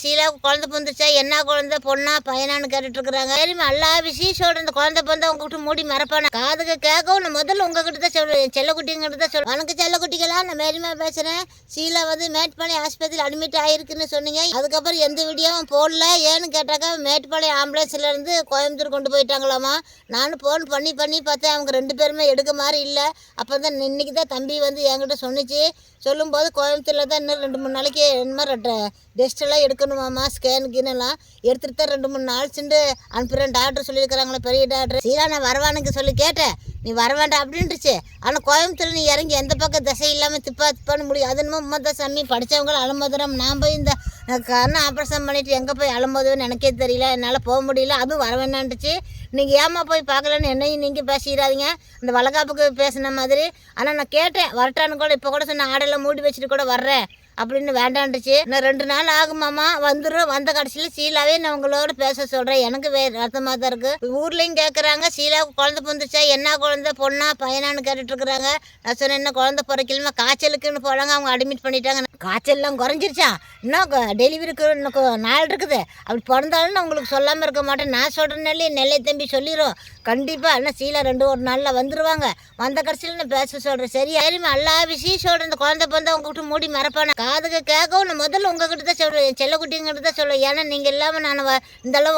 சீலா குழந்தை பிறந்துச்சா என்ன குழந்தை பொண்ணா பையனான்னு கேட்டுட்டு இருக்கிறாங்க சரிம்மா எல்லா விசேஷோட இந்த குழந்தை பிறந்தா உங்ககிட்ட மூடி மறப்பானே? காதுக்கு கேட்கவும் நான் முதல்ல உங்ககிட்ட தான் சொல்லுவேன் செல்லக்குட்டிங்கிட்ட தான் சொல்லுவேன் உனக்கு செல்லக்குட்டிகளா நான் மேரிமா பேசுகிறேன் சீலா வந்து மேட்டுப்பாளையம் ஆஸ்பத்திரியில் அட்மிட் ஆயிருக்குன்னு சொன்னீங்க. அதுக்கப்புறம் எந்த வீடியோவும் போடல? ஏன்னு கேட்டாக்கா மேட்டுப்பாளையம் ஆம்புலன்ஸ்ல இருந்து கோயம்புத்தூர் கொண்டு போயிட்டாங்களாமா? நானும் ஃபோன் பண்ணி பண்ணி பார்த்தேன். அவங்க ரெண்டு பேருமே எடுக்க மாதிரி இல்லை. அப்போ தான் இன்னைக்கு தான் தம்பி வந்து என்கிட்ட சொன்னிச்சு. சொல்லும்போது கோயம்புத்தூரில் தான் இன்னும் ரெண்டு மூணு நாளைக்கு என்ன டெஸ்ட் எல்லாம் எடுக்கணுமாம்மா ஸ்கேன் கீனெல்லாம் எடுத்துகிட்டு தான் ரெண்டு மூணு நாள் சென்று அனுப்புகிறேன் டாக்டர் சொல்லியிருக்கிறாங்களே பெரிய டாக்டர் சீரா நான் வரவானுக்கு சொல்லி கேட்டேன். நீ வர வேண்டாம் அப்படின்ட்டுச்சு ஆனால் கோயம்புத்தூர் நீ இறங்கி எந்த பக்கம் திசை இல்லாமல் திப்பா திப்பான்னு முடியும். அது என்னமோ உண்மை தான் சாமி. படித்தவங்களும் அலம்போதுரம் நான் போய் இந்த கண்ணை ஆப்ரேஷன் பண்ணிவிட்டு எங்கே போய் அலம்போதுன்னு எனக்கே தெரியல. என்னால் போக முடியல. அதுவும் வர வேண்டான்ட்டுச்சு நீங்கள் ஏமா போய் பார்க்கலன்னு என்னையும் நீங்கள் பேசிடாதீங்க. இந்த வளகாப்புக்கு பேசின மாதிரி. ஆனால் நான் கேட்டேன். வரட்டான்னு கூட இப்போ கூட சொன்ன ஆடெல்லாம் மூடி வச்சுட்டு கூட வர்றேன். அப்படின்னு வேண்டான்ட்டுச்சு இன்னும் ரெண்டு நாள் ஆகுமாமா? வந்துடும் வந்த கடைசியில் சீலாவே நான் உங்களோட பேச சொல்கிறேன் எனக்கு வே வருத்தமாக தான் இருக்குது ஊர்லேயும் கேட்குறாங்க சீலாவுக்கு குழந்தை பிறந்துச்சா என்ன குழந்தை பொண்ணா பையனான்னு கேட்டுட்ருக்குறாங்க நான் சொன்னேன் என்ன குழந்தை பிறக்கலுமா காய்ச்சலுக்குன்னு போனாங்க அவங்க அட்மிட் பண்ணிட்டாங்க. காய்ச்சல்லாம் குறைஞ்சிருச்சா? இன்னும் டெலிவரிக்கு இன்னும் கொ- நாள் இருக்குது. அப்படி பிறந்தாலும் நான் உங்களுக்கு சொல்லாமல் இருக்க மாட்டேன். நான் சொல்கிறேன்னாலே நெல்லை தம்பி சொல்லிடும் கண்டிப்பாக என்ன சீலா ரெண்டு ஒரு நாளில் வந்துடுவாங்க வந்த கடைசியில் நான் பேச சொல்கிறேன் சரி சரிம்மா எல்லா விஷயம் சொல்கிறேன் இந்த குழந்தை பிறந்தா உங்ககிட்ட மூடி மறப்பானே? காதுக்கு கேட்கவும் நான் முதல்ல உங்ககிட்ட தான் சொல்கிறேன் செல்லக்குட்டிங்கிட்ட தான் சொல்லுவேன் ஏன்னா நீங்கள் இல்லாமல் நான் வ-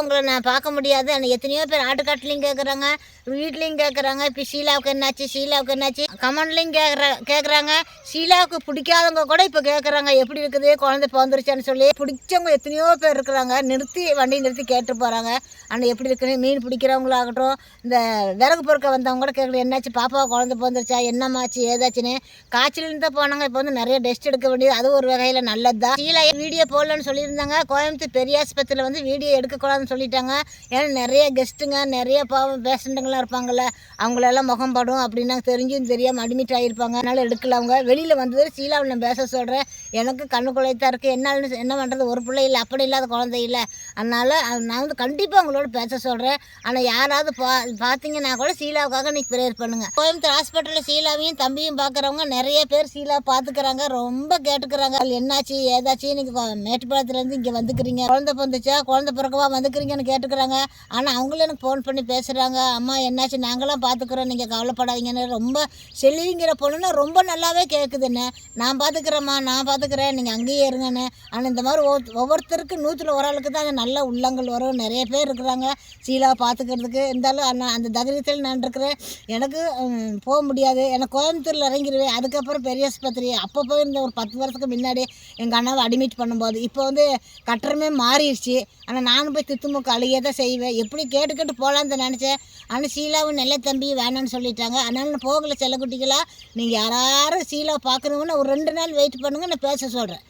உங்களை நான் பார்க்க முடியாது. ஆனால் எத்தனையோ பேர் ஆட்டுக்காட்டுலையும் கேட்குறாங்க வீட்லேயும் கேட்குறாங்க இப்போ ஷீலாவுக்கு என்னாச்சு ஷீலாவுக்கு என்னாச்சு? கமெண்ட்லையும் கேட்குற கேட்குறாங்க ஷீலாவுக்கு பிடிக்காதவங்க கூட இப்போ கேட்குறாங்க எப்படி இருக்குது? குழந்தை பிறந்துருச்சான்னு சொல்லி பிடிச்சவங்க எத்தனையோ பேர் இருக்கிறாங்க. நிறுத்தி வண்டி நிறுத்தி கேட்டு போகிறாங்க ஆனால் எப்படி இருக்குன்னு? மீன் பிடிக்கிறவங்களாகட்டும் இந்த விறகு பொறுக்க வந்தவங்க கூட கேட்குறது என்னாச்சு? பாப்பா குழந்தை பிறந்துருச்சா? என்னம்மாச்சு? ஏதாச்சுன்னு. காய்ச்சல் தான் போனாங்க. இப்போ வந்து நிறைய டெஸ்ட் எடுக்க வேண்டியது. அது ஒரு வகையில் நல்லது? தான் கீழே வீடியோ போடலன்னு சொல்லியிருந்தாங்க. கோயம்புத்தூர் பெரிய ஆஸ்பத்திரியில் வந்து வீடியோ எடுக்கக்கூடாதுன்னு சொல்லிட்டாங்க. ஏன்னா நிறைய கெஸ்ட்டுங்க நிறைய பாவம் பேஷண்ட்டுங்களாம் இருப்பாங்கள்ல அவங்களெல்லாம் முகம் படும் அப்படின்னா தெரிஞ்சும் தெரியாமல் அட்மிட் ஆகியிருப்பாங்க அதனால் எடுக்கல அவங்க. வெளியில் வந்தது சீலாவில் நான் பேச சொல்கிறேன் எனக்கு கண்ணு குழைத்தான் இருக்குது என்ன என்ன பண்ணுறது ஒரு பிள்ளை இல்லை. அப்படி இல்லாத குழந்தை இல்லை. அதனால் நான் வந்து கண்டிப்பாக உங்களோட பேச சொல்கிறேன் ஆனால் யாராவது பா பார்த்தீங்கன்னா கூட சீலாவுக்காக நீங்கள் ப்ரேயர் பண்ணுங்கள் கோயம்புத்தூர் ஹாஸ்பிட்டலில் சீலாவையும் தம்பியும் பார்க்குறவங்க நிறைய பேர் சீலா பார்த்துக்கிறாங்க ரொம்ப கேட்டுக்கிறாங்க. அது என்னாச்சு ஏதாச்சும் நீங்கள் மேட்டுப்பாளத்துலேருந்து இங்கே வந்துக்கிறீங்க. குழந்தை பிறந்துச்சா? குழந்தை பிறக்கவா வந்துக்கிறீங்கன்னு கேட்டுக்கிறாங்க. ஆனால் அவங்களும் எனக்கு ஃபோன் பண்ணி பேசுகிறாங்க அம்மா என்னாச்சு? நாங்களாம் பார்த்துக்குறோம் நீங்கள் கவலைப்படாதீங்கன்னு. ரொம்ப செல்லிங்கிற பொண்ணுன்னா ரொம்ப நல்லாவே கேட்குதுன்னு நான் பார்த்துக்குறேம்மா நான் பார்த்துக்குறேன் நீங்கள் அங்கேயே இருங்கன்னு. ஆனால் இந்த மாதிரி ஒவ்வொரு- ஒவ்வொருத்தருக்கு நூற்றில் ஒரு ஆளுக்கு தான் நல்ல உள்ளங்கள் வரும். நிறைய பேர் இருக்கிறாங்க. சீலா பார்த்துக்கிறதுக்கு இருந்தாலும் நான் அந்த தைரியத்தில் நான் இருக்கிறேன். எனக்கு போக முடியாது. எனக்கு கோயம்புத்தூரில் இறங்கிடுவேன் அதுக்கப்புறம் பெரிய ஆஸ்பத்திரி. அப்போ போய் இந்த ஒரு பத்து வருஷத்துக்கு முன்னாடி எங்கள் அண்ணாவை அட்மிட் பண்ணும்போது இப்போ வந்து கட்டுறமே மாறிடுச்சு. ஆனால் நானும் போய் தித்துமுக்கு அழுகே தான் செய்வேன். எப்படி கேட்டு கேட்டு போகலான்னு நினச்சேன். ஆனால் சீலாவும் நல்ல தம்பி வேணான்னு சொல்லிட்டாங்க. அதனால நான் போகல செல்லக்குட்டிகளா. நீங்கள் யாராரும் சீலாவை பார்க்கணுங்கன்னா ஒரு ரெண்டு நாள் வெயிட் பண்ணுங்க நான் பேச சொல்கிறேன்